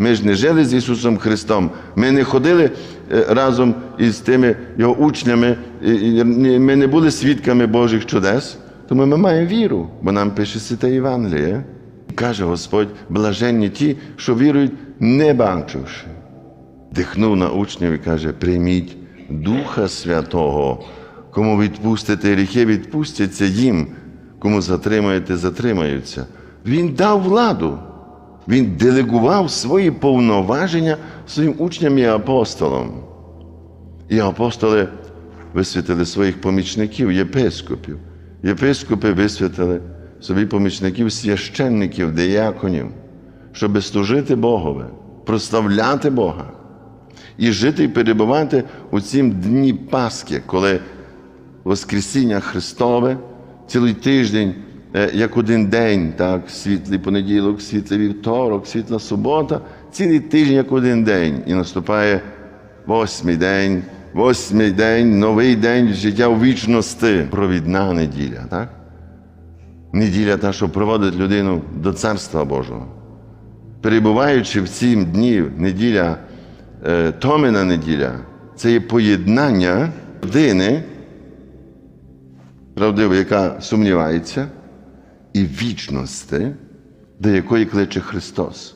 Ми ж не жили з Ісусом Христом. Ми не ходили е, разом із тими Його учнями, ми не були свідками Божих чудес. Тому ми маємо віру, бо нам пише Святе Євангеліє. Каже Господь, блаженні ті, що вірують, не бачивши. Дихнув на учнів і каже: прийміть Духа Святого. Кому відпустите гріхи, відпустяться їм, кому затримаєте, затримаються. Він дав владу. Він делегував свої повноваження своїм учням і апостолам. І апостоли висвятили своїх помічників, єпископів. Єпископи висвятили собі помічників священників, дияконів, щоб служити Богові, прославляти Бога і жити і перебувати у цім дні Пасхи, коли Воскресіння Христове цілий тиждень, як один день, так, світлий понеділок, світлий вівторок, світла субота, цілий тиждень як один день. І наступає восьмий день, восьмий день, новий день життя у вічності. Провідна неділя, так? Неділя та, що проводить людину до Царства Божого. Перебуваючи в ці дні, неділя, е, Томина неділя, це є поєднання людини, правдиво, яка сумнівається, і вічності, до якої кличе Христос.